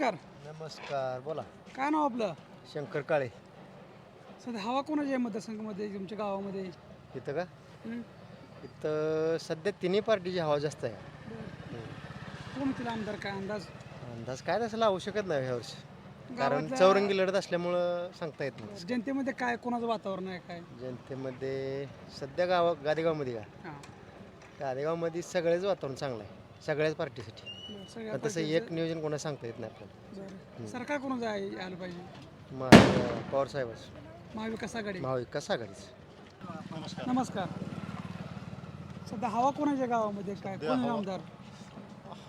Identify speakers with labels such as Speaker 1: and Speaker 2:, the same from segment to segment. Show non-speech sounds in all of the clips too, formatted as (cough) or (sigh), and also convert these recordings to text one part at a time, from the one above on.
Speaker 1: नमस्कार.
Speaker 2: नमस्कार बोला.
Speaker 1: काय नाव आपलं?
Speaker 2: शंकर काळे.
Speaker 1: सध्या हवा कोणाच्या आहे मतदारसंघामध्ये तुमच्या गावामध्ये?
Speaker 2: इथं का?
Speaker 1: हं?
Speaker 2: इथं सध्या तिन्ही पार्टीची हवा जास्त आहे.
Speaker 1: कोण होतील आमदार? काय अंदाज?
Speaker 2: अंदाज काय तसं लावू शकत नाही ह्या वर्षी. कारण
Speaker 1: गावातल्या-
Speaker 2: चौरंगी लढत असल्यामुळं सांगता येत नाही.
Speaker 1: जनतेमध्ये काय कोणाचं वातावरण आहे काय?
Speaker 2: जनतेमध्ये सध्या गाव गादेगावमध्ये का?
Speaker 1: हां.
Speaker 2: गादेगावमध्ये सगळेच वातावरण चांगलं आहे. सगळ्याच पार्टीसाठी.
Speaker 1: सगळ्या
Speaker 2: पण तसं एक नियोजन कोणा सांगता येत नाही आपल्याला.
Speaker 1: बरं. सरकार कोणाचं आहे आलं पाहिजे?
Speaker 2: मग पवार साहेबच.
Speaker 1: महाविकास आघाडी.
Speaker 2: महाविकास आघाडीच.
Speaker 1: नमस्कार. सध्या हवा कोणाच्या गावामध्ये? काय? कोण आहे आमदार?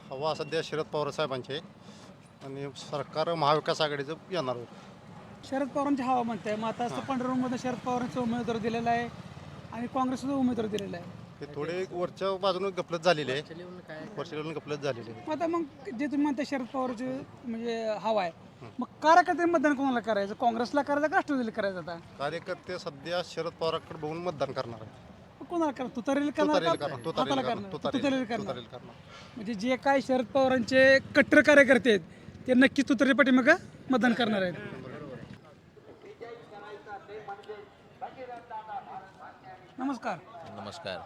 Speaker 3: हवा सध्या शरद पवार साहेबांचे आणि सरकार महाविकास आघाडीचं येणार
Speaker 1: शरद पवारांची हवा म्हणताय. मग आता असं पंढरपूरमध्ये शरद पवारांचा उमेदवार दिलेला आहे आणि काँग्रेसचा उमेदवार दिलेला आहे.
Speaker 3: हे थोडे वरच्या बाजूने गपलत झालेले आहे. वरच्या लेवलून गपलत झालेले आहे.
Speaker 1: मग आता मग जे तुम्ही म्हणता शरद पवारची म्हणजे हवा आहे मग कार्यकर्ते मतदान कोणाला करायचं? काँग्रेसला करायचं का राष्ट्रवादीला करायचं आता?
Speaker 3: कार्यकर्ते सध्या शरद पवारांकडे बघून मतदान करणार आहे
Speaker 1: मग कोणाला करा तुतारीला करणार
Speaker 3: तुतारीला
Speaker 1: का
Speaker 3: करणार
Speaker 1: हाताला
Speaker 3: तुतारीला
Speaker 1: करणार
Speaker 3: करणार?
Speaker 1: तुतारीला करणार.
Speaker 3: तुतारीला करणार.
Speaker 1: म्हणजे जे काय शरद पवारांचे कट्टर कार्यकर्ते आहेत ते नक्की तुतारी पाठीमागं मतदान करणार आहेत. नमस्कार.
Speaker 4: नमस्कार.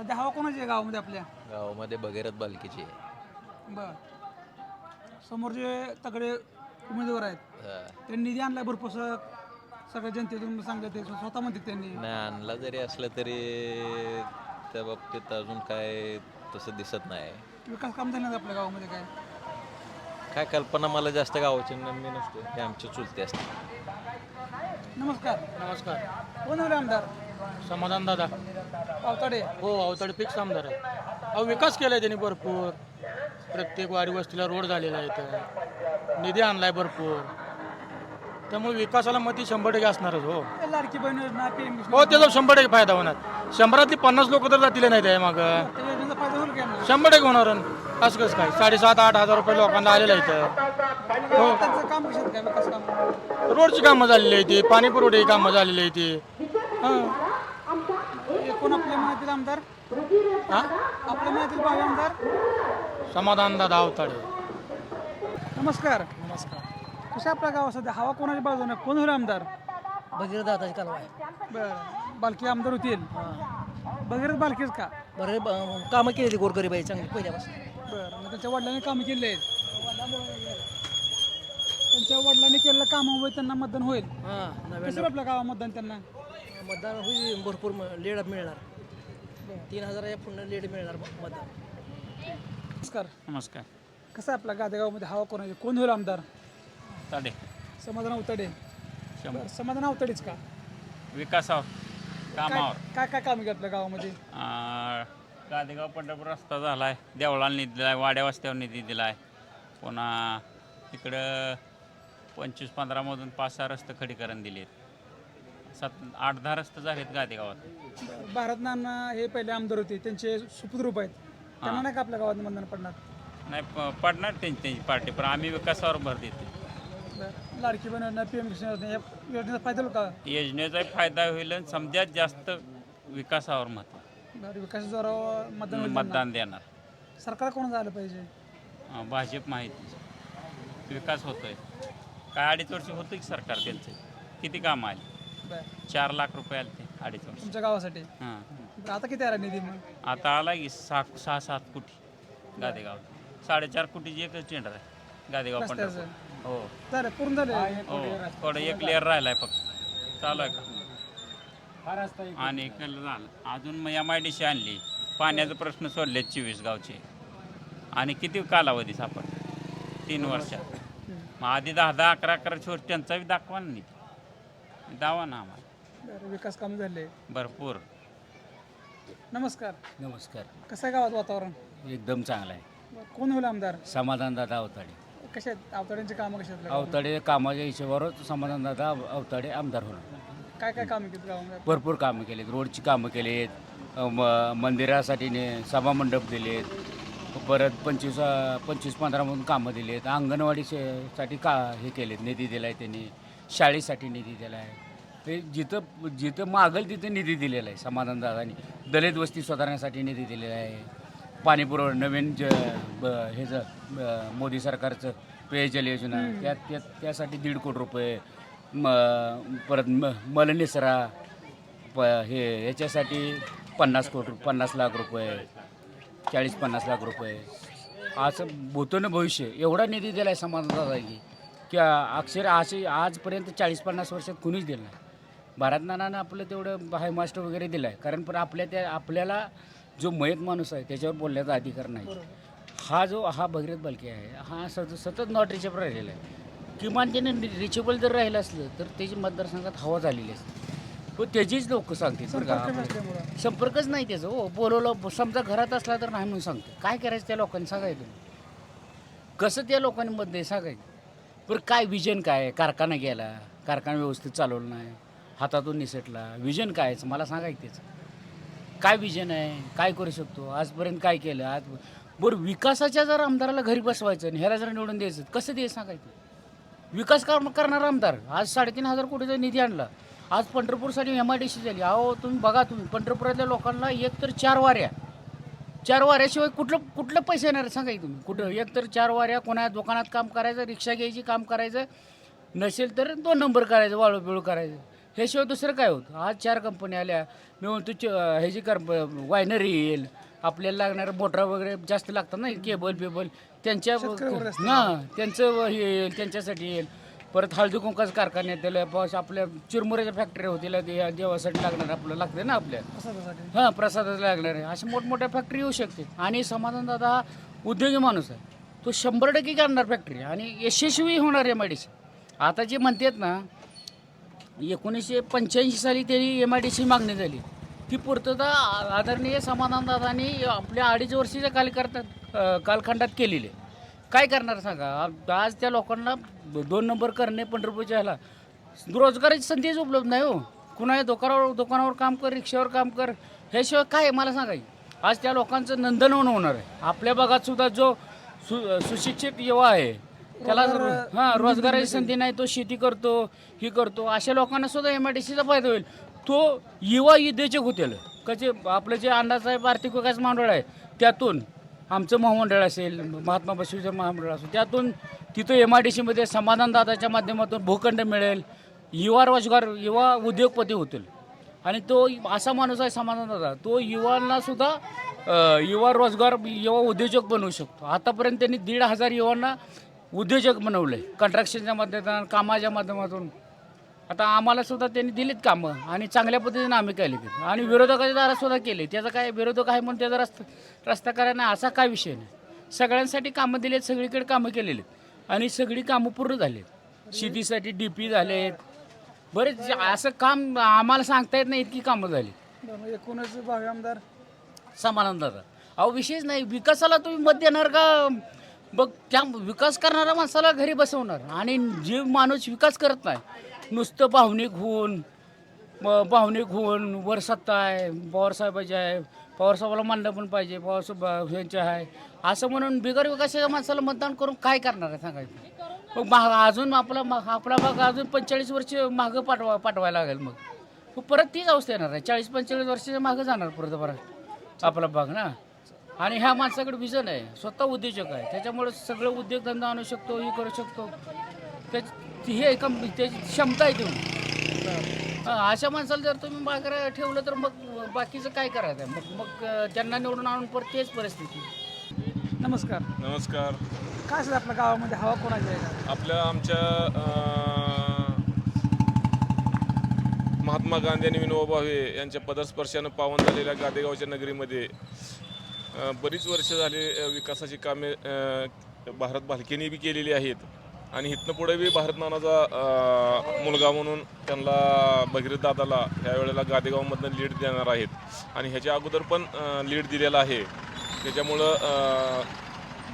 Speaker 1: सध्या हवा कोणाची आहे गावामध्ये आपल्या?
Speaker 4: गावामध्ये भगीरथ बालकीची आहे.
Speaker 1: बर. समोर जे तगडे उमेदवार आहेत
Speaker 4: हा.
Speaker 1: त्यांनी निधी आणला भरपूर स- सगळ्या जनतेतून सांगत ते स्वतः म्हणते त्यांनी.
Speaker 4: नाही आणला जरी असलं तरी त्या बाबतीत अजून काय तसं दिसत नाही.
Speaker 1: विकास काम झाले आपल्या गावामध्ये काय?
Speaker 4: काय कल्पना मला जास्त गावाची न- मी नसतो. हे आमचे चुलते असते.
Speaker 1: नमस्कार.
Speaker 5: नमस्कार.
Speaker 1: कोण होते आमदार?
Speaker 5: समाधान दादा.
Speaker 1: पावताडे
Speaker 5: हो अवतडे फिक्स आमदार आहे अहो विकास केला आहे त्यांनी भरपूर. प्रत्येक वाडी वस्तीला रोड झालेला आहे इथं. निधी आणलाय भरपूर. त्यामुळे विकासाला मती शंभर टक्के असणारच हो.
Speaker 1: लाडकी बहीण योजना
Speaker 5: हो त्याचा शंभर टक्के फायदा होणार. शंभरातली पन्नास लोक तर जातील नाही त्या मागं.
Speaker 1: त्या योजनेचा फायदा होईल का यांना?
Speaker 5: शंभर टक्के होणार असं कसं काय? साडेसात आठ हजार रुपये लोकांना आलेलं आहे इथं. हो.
Speaker 1: त्यांचं काम कशात? काय विकास काम?
Speaker 5: रोडची कामं झालेली आहे ती पाणी पुरवठ्याची कामं झालेली आहे ती हां.
Speaker 1: एकूण आपल्या मनातील आमदार?
Speaker 5: हां?
Speaker 1: आपल्या मनातील भावी आमदार?
Speaker 5: समाधान दादा अवताडे
Speaker 1: नमस्कार. नमस्कार. कशा आपल्या गावात सध्या हवा कोणाच्या बाजूने? कोण होईल आमदार?
Speaker 6: भगीरथ दादाची कालवा आहे.
Speaker 1: बर. बालकी आमदार होतील. बघितच बालकीच का?
Speaker 6: बरं ब- कामं केली ती गोरगरीबाई चांगली पहिल्यापासून.
Speaker 1: बरं. मग त्यांच्या वडिलांनी कामं केली आहेत. त्यांच्या वडिलांनी केलेलं कामामुळे त्यांना मतदान होईल.
Speaker 6: हां
Speaker 1: कसं
Speaker 6: नव्याण्णव
Speaker 1: आपल्या गावात मतदान त्यांना?
Speaker 6: मतदान होईल भरपूर म- लीड मिळणार. तीन हजाराच्या पुन्हा लीड मिळणार मतदान.
Speaker 1: नमस्कार.
Speaker 7: नमस्कार.
Speaker 1: कसं आहे आपल्या गादेगावमध्ये हवा कोणाची कोण होईल आमदार?
Speaker 7: ताडे.
Speaker 1: समाधान अवतडे
Speaker 7: शंभर.
Speaker 1: समाधान अवतडेच का?
Speaker 7: विकासावर कामावर
Speaker 1: काय काय काम आहे आपल्या गावामध्ये
Speaker 7: गादेगाव पंढरपूर रस्ता झाला आहे देवळाला निधी दिला आहे वाड्या वस्त्यावर निधी दिला आहे पुन्हा इकडं पंचवीस पंधरामधून पाच सहा रस्ते खडीकरण दिले आहेत सात आठ दहा रस्ते झालेत गादेगावात
Speaker 1: भारत नाना हे पहिले आमदार होते त्यांचे सुपुद्रूप आहेत. त्यांना नाही का आपल्या गावात मतदान पडणार?
Speaker 7: नाही प पडणार त्यांची त्यांची पार्टी पण आम्ही विकासावर भर देतो
Speaker 1: बरं. लाडकी बहिणी पी एम योजना या योजनेचा फायदा होईल का?
Speaker 7: योजनेचा फायदा होईल आणि समजात जास्त विकासावर मत
Speaker 1: बरं विकासाद्वारा मतदान होईल त्यांना.
Speaker 7: मतदान देणार.
Speaker 1: सरकार कोण झालं पाहिजे?
Speaker 7: अं, भाजप माहिती. विकास होतोय. काय अडीच वर्ष होतं की सरकार त्यांचं? किती कामं आली?
Speaker 1: बरं
Speaker 7: चार लाख रुपये आले ते अडीच वर्ष.
Speaker 1: तुमच्या गावासाठी?
Speaker 7: हां.
Speaker 1: बरं, आता किती आला निधी मग?
Speaker 7: आता आला की सहा सहा सात कोटी गादेगावात साडेचार कोटीची एकच टेंडर आहे गादेगाव
Speaker 1: रस्त्याचं.
Speaker 7: पंढरपूर. हो.
Speaker 1: झालं पूर्ण झालं.
Speaker 7: हो थोडं एक लेअर राहिलाय फक्त. चालू आहे का? आणि एक अजून मग एम आय डी सी आणली. पाण्याचा प्रश्न सोडले चोवीस गावचे. आणि किती कालावधी सापड तीन वर्षात. मग आधी दहा दहा अकरा अकरा छोट त्यांचा बी दाखवा ना नीट दावा ना
Speaker 1: बरं विकास काम झाले.
Speaker 7: भरपूर.
Speaker 1: नमस्कार.
Speaker 8: नमस्कार.
Speaker 1: कसं आहे गावात वातावरण?
Speaker 8: एकदम चांगला आहे.
Speaker 1: बरं, कोण होईल आमदार?
Speaker 8: समाधानदादा अवताडे.
Speaker 1: कशा आहेत? अवतड्यांची कामं कशी आहेत?
Speaker 8: अवताडे कामाच्या हिशोबावरच समाधानदादा अव- अवताडे आमदार होणार.
Speaker 1: काय काय कामं केली गावामध्ये?
Speaker 8: भरपूर कामं केलीत. रोडची कामं केलीत. अ, म मंदिरासाठी ने सभामंडप दिलेत. परत पंचवीस अ, पंचवीस पंधरामधून कामं दिलीत. अंगणवाडी शे- साठी का हे केलेत. निधी दिला आहे त्यांनी. शाळेसाठी निधी दिला आहे. ते जिथं जिथं मागल तिथं निधी दिलेला आहे समाधानदादांनी दलित वस्ती सुधारण्यासाठी निधी दिलेला आहे. पाणी पुरवठा नवीन ज ब ह्याचं मोदी सरकारचं पेयजल योजना त्या त्या त्यासाठी दीड कोटी रुपये म परत म मलनिसरा प हे याच्यासाठी पन्नास कोटी पन्नास लाख रुपये चाळीस पन्नास लाख रुपये. असं भूतोन भविष्य. एवढा निधी दिला आहे समाजाचा की की अक्षर असे आजपर्यंत चाळीस पन्नास वर्षात कुणीच दिलं नाही. भारत नानानं आपलं तेवढं हाय मास्टर वगैरे दिलं आहे कारण पण आपल्या त्या आपल्याला जो मयत माणूस आहे त्याच्यावर बोलण्याचा अधिकार नाही. हा जो हा भगीरथ बालके आहे हा सत सतत नॉट रिचेबल राहिलेला आहे. किमान त्याने रिचेबल जर राहिलं असलं तर त्याची मतदारसंघात हवा झालेली असते. तो त्याचीच लोक.
Speaker 1: नसल्यामुळं.
Speaker 8: संपर्कच नाही त्याचं हो. बोलवलं समजा घरात असला तर नाही म्हणून सांगतो. काय करायचं त्या लोकांनी? सांगायचं. कसं त्या लोकांनी मत द्यायचं? सांगायचं. बरं काय विजन काय? कारखाना गेला कारखाना व्यवस्थित चालवला नाही हातातून निसटला. विजन काय मला सांगायचं त्याचं. काय विजन आहे? काय करू शकतो? आजपर्यंत काय केलं? आज बरं विकासाच्या जर आमदाराला घरी बसवायचं आणि ह्याला जर निवडून द्यायचं कसं द्यायचं सांगायचं विकास काम करणारा आमदार. आज साडेतीन हजार कोटीचा निधी आणला. आज पंढरपूरसाठी एम आय डी सी झाली. अहो तुम्ही बघा तुम्ही पंढरपुरातल्या लोकांना एक तर चार वाऱ्या. चार वाऱ्याशिवाय कुठलं कुठलं पैसे येणार आहे? सांगा की तुम्ही. कुठं? एक तर चार वाऱ्या कोणा दुकानात काम करायचं रिक्षा घ्यायची काम करायचं. नसेल तर दोन नंबर करायचं वाळू बिळू करायचं. ह्याशिवाय दुसरं काय होतं? आज चार कंपन्या आल्या. मी म्हणतो च ह्याची कर वायनरी येईल. आपल्याला लागणारं मोटरा वगैरे जास्त लागतात ना केबल बेबल. त्यांच्या. हां त्यांचं हे येईल त्यांच्यासाठी येईल. परत हळदी कुंकाचं कारखान्यात त्याला पाऊस आपल्या चिरमुऱ्याच्या फॅक्टऱ्या होतील देवासाठी लागणार आपलं लागते ना आपल्या?
Speaker 1: प्रसादासाठी.
Speaker 8: हां प्रसादाला लागणार आहे. अशा मोठमोठ्या फॅक्टरी येऊ शकते. आणि समाधान दादा हा उद्योगी माणूस आहे. तो शंभर टक्के करणार फॅक्टरी आणि यशस्वी होणार एम आय डी सी आता जे म्हणतात ना एकोणीसशे पंच्याऐंशी साली त्यांनी एम आय डी सी मागणी झाली. ती पूर्तता आ- आदरणीय समाधान दादानी आपल्या अडीच वर्षीच्या कालकर्तात अ, कालखंडात केलेली आहे. काय करणार सांगा? आ- आज त्या लोकांना दोन नंबर करणे पंढरपूरच्या ह्याला. रोजगाराची संधीच उपलब्ध नाही हो. कुणा दुकानावर दुकानावर काम कर रिक्षावर काम कर ह्याशिवाय काय आहे? मला सांगा की? आज त्या लोकांचं नंदनवन होणार आहे. आपल्या भागात सुद्धा जो सु सुशिक्षित युवा आहे त्याला हां रोजगाराची संधी नाही तो शेती करतो ही करतो अशा लोकांना सुद्धा एम आय डी सीचा फायदा होईल. तो युवा उद्योजक होतील कसे आपलं जे अण्णासाहेब आर्थिक विकास महामंडळ आहे त्यातून आमचं महामंडळ असेल महात्मा बसवेचं महामंडळ असेल त्यातून तिथं एम आय डी सीमध्ये समाधानदाताच्या माध्यमातून भूखंड मिळेल युवा रोजगार युवा उद्योगपती होतील. आणि तो असा माणूस आहे समाधानदाता तो युवांना सुद्धा युवा रोजगार युवा उद्योजक बनवू शकतो. आतापर्यंत त्यांनी दीड हजार युवांना उद्योजक बनवले कंट्रक्शनच्या माध्यमातून कामाच्या माध्यमातून. आता आम्हाला सुद्धा त्यांनी दिलीत कामं आणि चांगल्या पद्धतीने आम्ही केले आणि विरोधकाच्या दारात सुद्धा केले. त्याचा काय विरोधक आहे म्हणून त्याचा रस्ता रस्ता करायला नाही असा काय विषय नाही. सगळ्यांसाठी कामं दिलेत सगळीकडे कामं केलेली आणि सगळी कामं पूर्ण झालीत. शेतीसाठी डी पी झालेत. बरेच असं काम आम्हाला सांगता येत नाही इतकी कामं झाली.
Speaker 1: एकूणच भावी आमदार?
Speaker 8: समानंदाचा अहो विशेष नाही विकासाला तुम्ही मत देणार का? बघ त्या विकास करणाऱ्या माणसाला घरी बसवणार. आणि जे माणूस विकास करत नाही नुसतं भावनिक होऊन म- भावनिक होऊन वर सत्ता आहे पवारसाहेबाची आहे पवारसाहेबाला मानलं पण पाहिजे पवारसाहेब यांचे आहे. असं म्हणून बिगर विकासाच्या माणसाला मतदान करून काय करणार आहे सांगायचं? मग माग अजून आपला मा- आपला भाग अजून पंचेचाळीस वर्ष मागं पाठवा पाठवायला लागेल मग. परत तीच अवस्था येणार आहे. चाळीस पंचेचाळीस वर्षाच्या मागं जाणार परत परत आपला भाग ना? आणि ह्या माणसाकडे विजन आहे. स्वतः उद्योजक आहे. त्याच्यामुळे सगळं उद्योगधंदा आणू शकतो हे करू शकतो. त्याच हे कम त्याची क्षमता आहे तेवढी. हा, अशा माणसाला जर तुम्ही मागे ठेवलं तर मग बाकीचं काय करायचं? आहे मग मग त्यांना निवडून आणून परत तेच परिस्थिती.
Speaker 1: नमस्कार.
Speaker 9: नमस्कार.
Speaker 1: काय असेल आपल्या गावामध्ये? हवा कोणाची आहे? का?
Speaker 9: आपल्या आमच्या अं, महात्मा गांधी आणि विनोबा भावे यांच्या पदस्पर्शानं पावन झालेल्या गादेगावच्या नगरीमध्ये अं, बरीच वर्ष झाले अं, विकासाची कामे अं, भारत भालकेने बी केलेली आहेत. आणि इथनं पुढे बी भारत नानाचा अं, मुलगा म्हणून त्यांना भगीरथ दादाला ह्या वेळेला गादेगावमधनं लीड देणार आहेत. आणि ह्याच्या अगोदर पण लीड दिलेला आहे. त्याच्यामुळं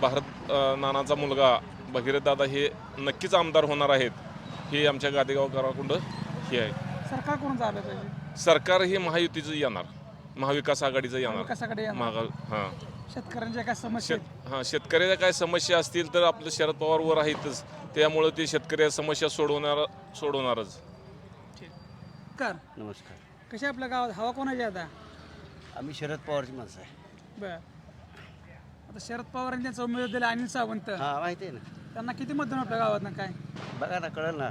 Speaker 9: भारत नानाचा मुलगा भगीरथ दादा हे नक्कीच आमदार होणार आहेत. हे आमच्या गादेगावकराकडं हे आहे.
Speaker 1: सरकार कोण झालं पाहिजे?
Speaker 9: सरकार हे महायुतीचं येणार. महाविकास आघाडीचं येणार. महागा हां.
Speaker 1: शेतकऱ्यांच्या काय समस्या
Speaker 9: शेत
Speaker 1: आहेत?
Speaker 9: हां शेतकऱ्याच्या काय समस्या असतील तर आपलं शरद पवार वर आहेतच. त्यामुळं ते शेतकऱ्या समस्या सोडवणार सोडवणारच.
Speaker 1: कर.
Speaker 2: नमस्कार.
Speaker 1: कशी आपल्या गावात? हवा कोणाची आता?
Speaker 2: आम्ही शरद पवारची माणसं आहे.
Speaker 1: बर. आता शरद पवारांनी त्यांचा उमेदवार दिला अनिल सावंत.
Speaker 2: हां माहिती आहे ना.
Speaker 1: त्यांना किती मतदान आपल्या गावात काय?
Speaker 2: बघा ना कळलं ना.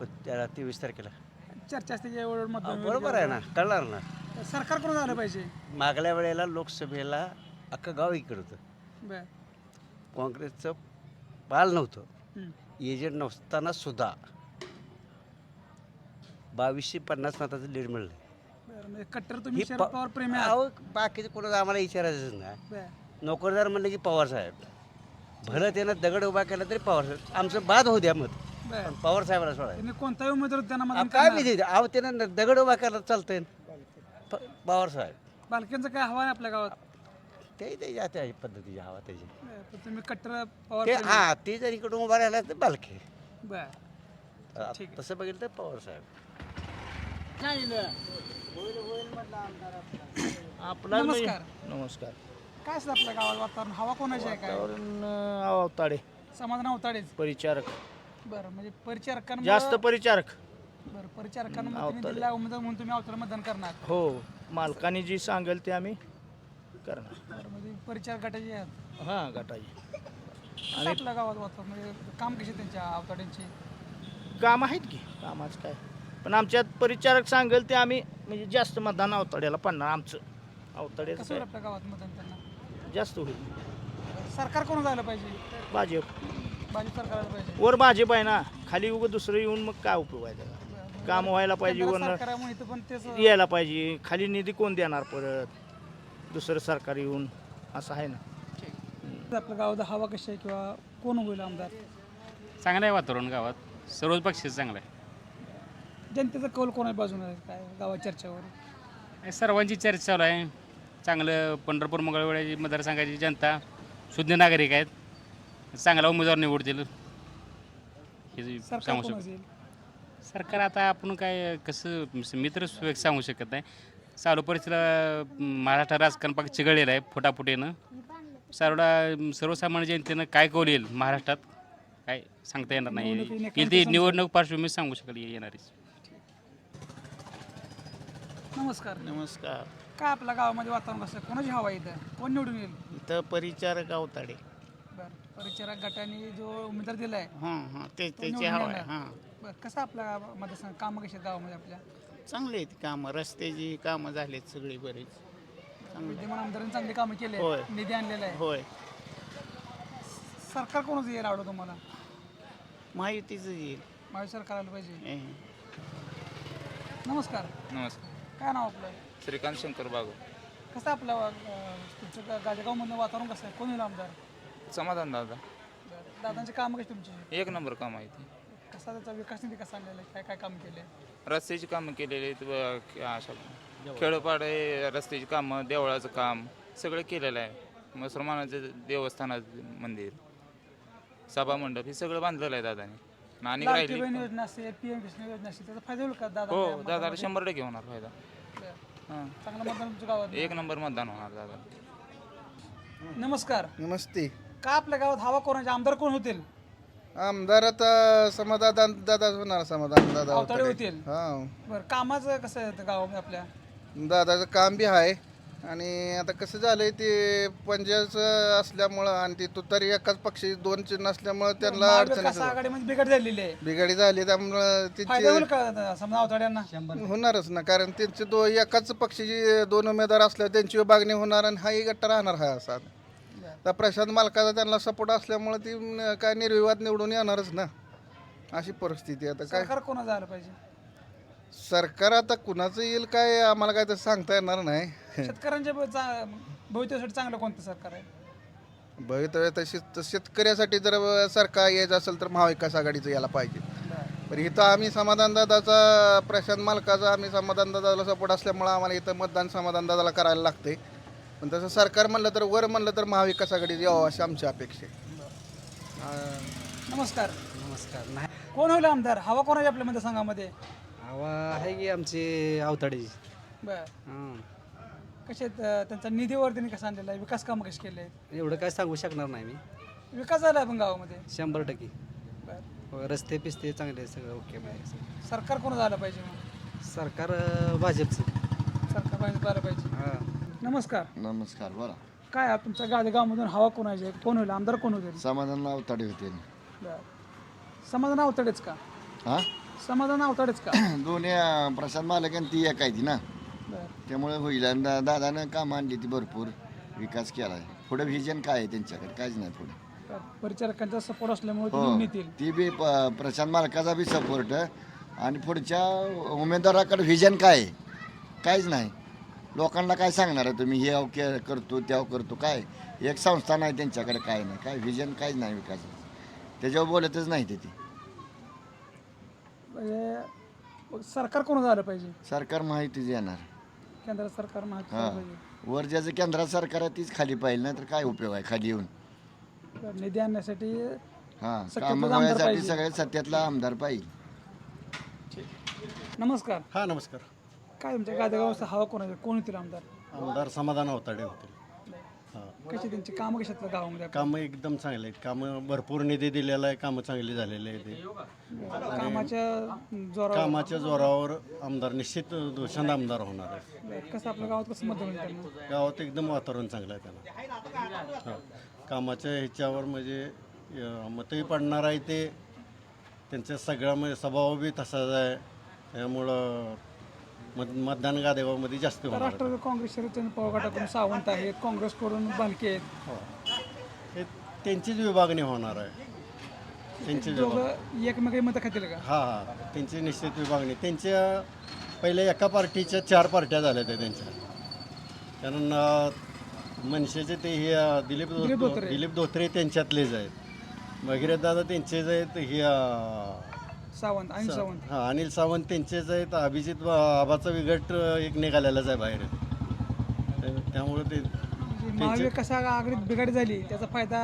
Speaker 2: पण त्याला तेवीस तारखेला.
Speaker 1: चर्चा असते मतदान
Speaker 2: बरोबर आहे ना. कळणार ना.
Speaker 1: सरकार कोण झालं पाहिजे?
Speaker 2: मागल्या वेळेला लोकसभेला अख्खं गाव इकडं होतं.
Speaker 1: बर.
Speaker 2: काँग्रेसचं पाल नव्हतं. एजंट नसताना सुद्धा बावीसशे पन्नास मताचं लीड मिळलं.
Speaker 1: बरं म्हणजे कट्टर तुम्ही शरद पवार प्रेमी आहात.
Speaker 2: अहो बाकीचं कोणाचं आम्हाला विचारायचंच नाही.
Speaker 1: बर.
Speaker 2: नोकरदार म्हणलं की पवार साहेब. भलं त्यानं दगड उभा केला तरी पवार साहेब. आमचं बाद होऊ द्या मत.
Speaker 1: बर.
Speaker 2: पण पवार साहेबाला सोडायचं.
Speaker 1: त्यांनी कोणताही उमेदवार त्यांना
Speaker 2: अहो,
Speaker 1: मतदान
Speaker 2: काय
Speaker 1: करणार.
Speaker 2: मी अहो त्यानं दगड उभा केला चालतंय. प- पवार साहेब.
Speaker 1: बालकेंचं काय हवा आहे आपल्या गावात?
Speaker 2: ते त्याच्या त्या पद्धतीची हवा त्याची.
Speaker 1: बरं, पण तुम्ही कट्टर पवार
Speaker 2: ते
Speaker 1: प्रेमी.
Speaker 2: हा ते जर इकडून उभा राहिला तर बालके.
Speaker 1: बर.
Speaker 2: अ,
Speaker 1: ठीक आहे.
Speaker 2: तसं बघितलं तर पवार साहेब.
Speaker 5: आपला
Speaker 1: नमस्कार.
Speaker 5: नमस्कार.
Speaker 1: काय असतं आपल्या गावात वातावरण? हवा कोणाची आहे काय?
Speaker 5: अवताडे
Speaker 1: समाधान अवताडेच
Speaker 5: परिचारक.
Speaker 1: बरं म्हणजे परिचारकांमुळं
Speaker 5: जास्त परिचारक.
Speaker 1: बरं परिचारकांना तुम्ही दिला उमेदवार म्हणून तुम्ही अवतार मतदान करणार.
Speaker 5: हो मालकाने जी सांगेल ते आम्ही करणार.
Speaker 1: बरं म्हणजे परिचार गटाचे आहेत.
Speaker 5: हां
Speaker 1: कसं आपल्या गावात वातावरण म्हणजे काम कशी त्यांच्या अवताड्यांची?
Speaker 5: काम आहेत की कामाचं काय? पण आमच्यात परिचारक सांगेल ते आम्ही म्हणजे जास्त मतदान अवताड्याला पडणार आमचं. अवताड्याचं
Speaker 1: कसं होईल
Speaker 5: काय
Speaker 1: आपल्या गावात मतदान त्यांना?
Speaker 5: जास्त होईल.
Speaker 1: सरकार कोण झालं पाहिजे?
Speaker 5: भाजप.
Speaker 1: भाजप सरकार आलं पाहिजे.
Speaker 5: वर भाजप आहे ना खाली उगं दुसरं येऊन मग काय उपयोग आहे त्याला? काम व्हायला पाहिजे
Speaker 1: इथं पण तेच
Speaker 5: यायला पाहिजे. खाली निधी कोण देणार परत? दुसरं सरकार येऊन असं आहे ना.
Speaker 1: आपल्या गावात हवा कशी आहे किंवा कोण होईल आमदार?
Speaker 10: चांगलं आहे वातावरण गावात. सर्वच पक्षाचं चांगलं आहे.
Speaker 1: जनतेचा कौल कोणा बाजूने आहे काय गावात चर्चावर?
Speaker 10: आणि सर्वांची चर्चा चालू आहे. चांगलं पंढरपूर मंगळवेळ्याची मतदारसंघाची जनता शुद्ध नागरिक आहेत. चांगला उमेदवार निवडतील. हे जे
Speaker 1: सरकार
Speaker 10: सांगू
Speaker 1: कोण
Speaker 10: शकतो
Speaker 1: असेल
Speaker 10: सरकार आता आपण काय कसं मी तर स्वे- सांगू शकत नाही. चालू परिस्थितीला महाराष्ट्र राजकारण पाक चिघळलेलं आहे फुटाफुटीनं. सर्वडा सर्वसामान्य जनतेनं काय कौल येईल महाराष्ट्रात? काय सांगता येणार नाही. येईल
Speaker 1: ते सांगू
Speaker 10: निवडणूक पार्श्वभूमी सांगू शकेल येणारीच.
Speaker 1: नमस्कार.
Speaker 5: नमस्कार.
Speaker 1: काय आपल्या गावामध्ये वातावरण कसं आहे? कोणाची हवा आहे इथं? कोण निवडून येईल?
Speaker 5: इथं परिचारक अवताडे
Speaker 1: बरं. परिचारक गटाने जो उमेदवार दिलाय
Speaker 5: हां हां. ते त्याची हवा आहे. हां.
Speaker 1: बरं कसं आपल्या गावा- मतदारसंघ कामं कशी आहेत गावामध्ये आपल्या?
Speaker 5: चांगली आहेत कामं रस्त्याची कामं झालीत सगळी बरीच. चांगली.
Speaker 1: विद्यमान आमदारांनी चांगली कामं केली
Speaker 5: होय.
Speaker 1: निधी आणलेला आहे.
Speaker 5: होय.
Speaker 1: सरकार कोणाचं येईल आवडतं तुम्हाला?
Speaker 5: माहितीचं येईल.
Speaker 1: महावीर सरकार आलं पाहिजे.
Speaker 5: हं.
Speaker 1: नमस्कार.
Speaker 11: नमस्कार.
Speaker 1: काय नाव आपलं?
Speaker 11: श्रीकांत शंकर बागू
Speaker 1: कसं आपलं अं, तुमचं गा- गाजेगावमधलं वातावरण कसं आहे? कोण येईल आमदार?
Speaker 11: समाधान दादा.
Speaker 1: दादांची कामं कशी तुमची?
Speaker 11: एक नंबर काम आहे ते.
Speaker 1: कसा त्याचा विकास निधी कसा आणलेला आहे? काय काय काम केले?
Speaker 11: रस्त्याची कामं केलेली आहेत व अशा खेडोपाडे रस्त्याची कामं देवळाचं काम सगळं केलेलं आहे. मुसलमानाचं देवस्थानाचं मंदिर सभामंडप हे सगळं बांधलेलं आहे दादाने. आणि
Speaker 1: लाडकी
Speaker 11: राहिली.
Speaker 1: योजना असेल पी एम किसान योजना असेल त्याचा फायदा होईल का दादा
Speaker 11: हो दादाला
Speaker 1: मतदानामध्ये?
Speaker 11: शंभर टक्के होणार फायदा. हां.
Speaker 1: चांगलं मतदान तुमच्या गावात.
Speaker 11: एक नंबर मतदान होणार दादा
Speaker 1: नमस्कार.
Speaker 12: नमस्ते.
Speaker 1: का आपल्या गावात हवा कोणाचे? आमदार कोण होतील?
Speaker 12: आमदार आता समाधान दादा होणार समाधान दादा
Speaker 1: अवताडे होतील.
Speaker 12: हा.
Speaker 1: बरं कामाचं कसं आहे गावामध्ये आपल्या?
Speaker 12: दादाचं काम बी आहे. आणि आता कसं झालंय ते पंजाचं असल्यामुळं आणि ते तुतारी एकाच पक्षी दोन चिन्ह असल्यामुळं त्यांना
Speaker 1: महाविकास
Speaker 12: अडचण
Speaker 1: आघाडीमध्ये बिघड झालेली आहे.
Speaker 12: बिघाडी झाली त्यामुळं
Speaker 1: फायदा होईल
Speaker 12: त्यांची
Speaker 1: का समजा अवताड्यांना?
Speaker 12: होणारच ना कारण त्यांचे दो एकाच पक्षाचे दोन उमेदवार असल्यावर त्यांची विभागणी होणार आणि हाही गट्टा राहणार हा असा. तर प्रशांत मालकाचा त्यांना सपोर्ट असल्यामुळे ती न- काय निर्विवाद निवडून येणारच ना. अशी परिस्थिती आहे आता. काय?
Speaker 1: सरकार कोणाचं आलं पाहिजे?
Speaker 12: सरकार आता कुणाचं येईल काय आम्हाला काय तसं सांगता येणार नाही.
Speaker 1: शेतकऱ्यांच्या ब- चा- भवितव्यासाठी चांगलं कोणतं सरकार आहे?
Speaker 12: भवितव्य तशी तर शेतकऱ्यासाठी जर सरकार यायचं असेल तर महाविकास आघाडीचं यायला पाहिजे. पण इथं आम्ही समाधानदादाचा प्रशांत मालकाचा आम्ही समाधानदादाला सपोर्ट असल्यामुळं आम्हाला इथं मतदान समाधानदादाला करायला लागते पण तसं सरकार म्हणलं तर वर म्हणलं तर महाविकास आघाडी यावं अशी आमची अपेक्षा आहे.
Speaker 1: नमस्कार.
Speaker 2: नमस्कार. नाही.
Speaker 1: कोण होईल आमदार? हवा कोणाची आपल्या मतदारसंघामध्ये?
Speaker 2: हवा आहे की आमची अवताडीची
Speaker 1: बर.
Speaker 2: हां.
Speaker 1: कसे आहेत, अं, त्यांचा निधीवर त्यांनी कसं आणलेला आहे? विकास कामं कशी केले आहेत?
Speaker 2: एवढं काय सांगू शकणार नाही मी.
Speaker 1: विकास झाला पण गावामध्ये?
Speaker 2: शंभर टक्के.
Speaker 1: बर.
Speaker 2: हो, रस्ते पिस्ते चांगले आहेत, सगळं ओके आहे
Speaker 1: सरकार कोण झालं पाहिजे मग?
Speaker 2: सरकार अं, भाजपचं.
Speaker 1: सरकार पाहिजे झालं पाहिजे.
Speaker 2: हां.
Speaker 1: नमस्कार.
Speaker 3: नमस्कार बोला.
Speaker 1: काय आहे तुमच्या गादेगावमधून हवा कोणाची आहे? कोण होईल? आमदार कोण होतील
Speaker 12: समाधान अवताडे होते.
Speaker 1: बरं. समाधान अवतडेच का?
Speaker 12: हा?
Speaker 1: समाधान अवतडेच का? (clears throat)
Speaker 12: दोन्ही अं, प्रशांत मालक आणि ती एक आहे ती ना.
Speaker 1: बरं.
Speaker 12: त्यामुळे होईल. आणि दा- दादानं कामं आणली ती भरपूर. विकास केला. आहे पुढे व्हिजन काय आहे त्यांच्याकडे? काहीच नाही पुढे.
Speaker 1: बरं. परिचारकांचा सपोर्ट असल्यामुळे ते
Speaker 12: हो.
Speaker 1: निवडून येतील.
Speaker 12: ती बी प- प्रशांत मालकाचा बी सपोर्ट आणि पुढच्या उमेदवाराकडे व्हिजन काय आहे? काहीच नाही. लोकांना काय सांगणार आहे तुम्ही? हे के करतो त्या करतो काय? एक संस्था नाही त्यांच्याकडे काय नाही. काय व्हिजन काहीच नाही विकासाचं. त्याच्यावर बोलतच नाही ते ती.
Speaker 1: म्हणजे सरकार कोण झालं पाहिजे?
Speaker 12: सरकार माहितीच येणार.
Speaker 1: केंद्र सरकार माहिती
Speaker 12: हां.
Speaker 1: झालं पाहिजे.
Speaker 12: वर ज्याचं केंद्रात सरकार आहे तीच खाली पाहिजे नाही तर काय उपयोग आहे खाली येऊन?
Speaker 1: निधी आणण्यासाठी
Speaker 12: हां. कामं
Speaker 1: आमदार
Speaker 12: होण्यासाठी
Speaker 1: पाहिजे.
Speaker 12: सगळे सत्यातला आमदार पाहिजे.
Speaker 1: नमस्कार.
Speaker 13: हा नमस्कार.
Speaker 1: काय तुमच्या गादेगावचा हवा कोणाचे? कोण येतील आमदार?
Speaker 13: आमदार समाधान अवताडे होतील हां.
Speaker 1: कशी त्यांची कामं कशी आहेत गावामध्ये?
Speaker 13: कामं एकदम चांगले आहेत. कामं भरपूर निधी दिलेला आहे. कामं चांगली झालेली आहे ते
Speaker 1: कामाच्या जोरावर?
Speaker 13: कामाच्या जोरावर आमदार निश्चित दोषांत आमदार होणार आहे
Speaker 1: कसं आपल्या गावात कसं होईल त्यांना
Speaker 13: गावात एकदम वातावरण चांगलं आहे त्यांना हां. कामाच्या ह्याच्यावर म्हणजे अं, मतही पडणार आहे ते. त्यांच्या सगळा म्हणजे स्वभाव बी तसाच आहे. त्यामुळं मत मतदान गादेगावमध्ये जास्त होणार.
Speaker 1: राष्ट्रवादी काँग्रेस शरदचंद्र पवार गटाकडून सावंत आहेत काँग्रेसकडून बालके आहेत.
Speaker 13: हो. हे त्यांचीच विभागणी होणार आहे. त्यांची विभाग
Speaker 1: दोघं मतं खातील का?
Speaker 13: हा हा. त्यांची निश्चित विभागणी. त्यांच्या पहिले एका पार्टीच्या चार पार्ट्या झाल्या त्या त्यांच्या. कारण अं, मनसेचे ते हे अं, दिलीप
Speaker 1: दिलीप धोत्रे.
Speaker 13: दिलीप धोत्रे त्यांच्यातलेच आहेत. भगीरथ दादा त्यांचेच आहेत हे अं,
Speaker 1: सावंत अनिल सावंत.
Speaker 13: हा अनिल सावंत त्यांचेच आहेत अभिजित आबाचा विगट अं, एक निघालेलाच आहे बाहेर. त्या- त्यामुळे ते त्यांचे
Speaker 1: महाविकास आघाडीत बिघाडी झाली त्याचा फायदा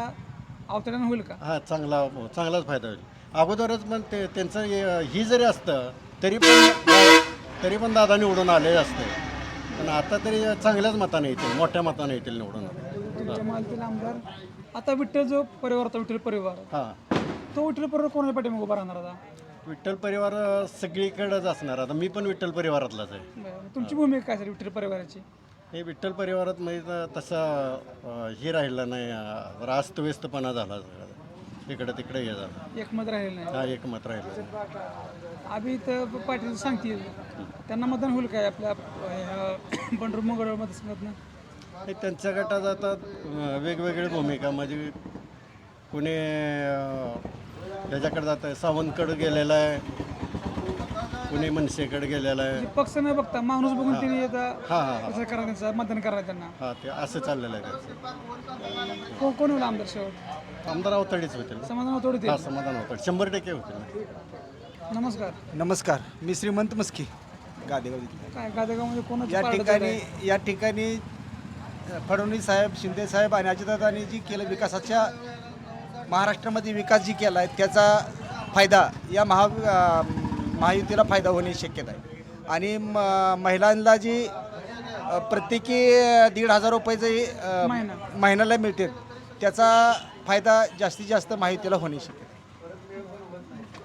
Speaker 1: अवतड्यानं होईल का?
Speaker 13: हा चांगला चांगलाच फायदा होईल. अगोदरच पण ते त्यांचं हे- ही जरी असतं तरी पण तरी पण दादा निवडून आले असते. पण आता तरी चांगल्याच मताने येतील मोठ्या मताने येतील निवडून.
Speaker 1: तुमच्या मालतील आमदार आता विठ्ठल जो परिवार होता विठ्ठल परिवार.
Speaker 13: हां.
Speaker 1: तो विठ्ठल परिवार कोणाला पाठीमागे उभा राहणार आता?
Speaker 13: विठ्ठल परिवार सगळीकडेच असणार. आता मी पण विठ्ठल परिवारातलाच आहे.
Speaker 1: बरं. तुमची भूमिका काय असेल विठ्ठल परिवाराची?
Speaker 13: हे विठ्ठल परिवारात म्हणजे तसा अं, हे राहिलं नाही अं, अस्तव्यस्तपणा झाला सगळा. इकडं तिकडे हे झालं.
Speaker 1: एकमत राहील नाही.
Speaker 13: हा एकमत राहिलं
Speaker 1: आम्ही तर पाटील सांगतील. त्यांना मतदान होईल काय आपल्या ह्या पंढर मंगळ मतदारसंघातनं?
Speaker 13: हे त्यांच्या गटात आता अं, वेगवेगळी भूमिका. म्हणजे कुणी अं, ह्याच्याकडे जात आहे सावंतकडे गेलेला आहे. कुणी मनसेकडे गेलेला आहे.
Speaker 1: पक्ष न बघता माणूस बघून त्यांनी आता
Speaker 13: हा हा हा.
Speaker 1: कसं करा त्यांचं मतदान करा त्यांना.
Speaker 13: हा ते असं चाललेलं आहे त्यांचं.
Speaker 1: कोण कोण होईल आमदार शेवट?
Speaker 13: आमदार अवतडीच होतील.
Speaker 1: समाधान होतील
Speaker 13: हा समाधान होतं शंभर टक्के होतील.
Speaker 1: नमस्कार.
Speaker 14: नमस्कार. मी श्रीमंत मस्की. गादेगाव इथला.
Speaker 1: काय गादेगावमध्ये कोणाचं
Speaker 14: या
Speaker 1: पारडं
Speaker 14: ठिकाणी? या ठिकाणी फडणवीस साहेब शिंदे साहेब आणि अजितदादांनी जी केलं विकासाच्या महाराष्ट्रामध्ये विकास जी केला आहे त्याचा फायदा या महा महायुतीला फायदा होण्याची शक्यता आहे आणि म- महिलांना जी प्रत्येकी दीड हजार रुपये
Speaker 1: महिना.
Speaker 14: महिन्याला मिळते त्याचा फायदा जास्तीत जास्त महायुतीला होण्याची शक्यता आहे.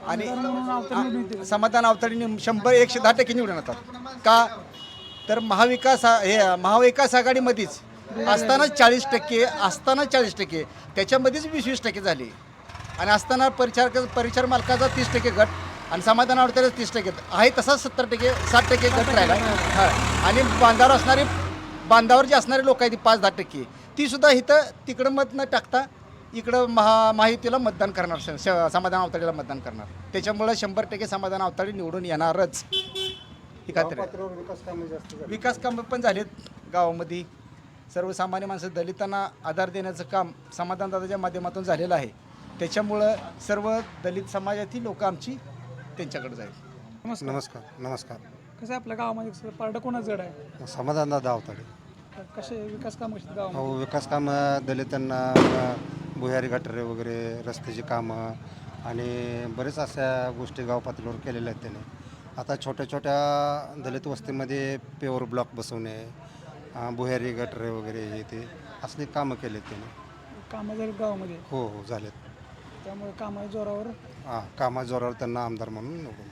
Speaker 14: आणि
Speaker 1: मिळतील.
Speaker 14: समाधान अवतरणी शंभर एकशे दहा टक्के निवडून येतात का तर महाविकास हे महाविकास आघाडीमध्येच असताना चाळीस टक्के असताना चाळीस टक्के त्याच्यामध्येच वीस वीस टक्के झाले. आणि असताना परिचार परिचार मालकाचा तीस टक्के गट आणि समाधान अवतरच तीस टक्के. आहे तसाच सत्तर टक्के साठ टक्के गट राहिला. हा. आणि बांधावर असणारे बांधावर जे असणारे लोक आहेत ती पाच दहा टक्के ती सुद्धा इथं तिकडं मत न टाकता इकडं महा महायुतीला मतदान करणार श- समाधान अवताडीला मतदान करणार. त्याच्यामुळं शंभर टक्के समाधान अवताडी निवडून येणारच. ही खात्री आहे. विकास कामं पण झालेत गावामध्ये. सर्वसामान्य माणसं दलितांना आधार देण्याचं काम समाधानदादाच्या माध्यमातून झालेलं आहे. त्याच्यामुळं सर्व दलित समाजातील लोक आमची त्यांच्याकडे जाईल.
Speaker 1: नमस्कार.
Speaker 3: नमस्कार. नमस्कार.
Speaker 1: कसं आहे आपल्या गावामध्ये? पारडं कोणाचं जड आहे?
Speaker 3: समाधान दादा अवताडे.
Speaker 1: कसे विकास काम गावामध्ये?
Speaker 3: हो विकास कामं दलितांना अ, भुयारी गटारे वगैरे रस्त्याची कामं आणि बरेच अशा गोष्टी गाव पातळीवर केलेल्या आहेत त्याने. आता छोट्या छोट्या दलित वस्तीमध्ये पेवर ब्लॉक बसवणे भुयारी गटारे वगैरे हे ते असले कामं केलेत त्याने.
Speaker 1: कामं झाली गावामध्ये?
Speaker 3: हो हो झालेत.
Speaker 1: त्यामुळे कामाच्या जोरावर?
Speaker 3: हां कामा जोरावर त्यांना आमदार म्हणून निवडून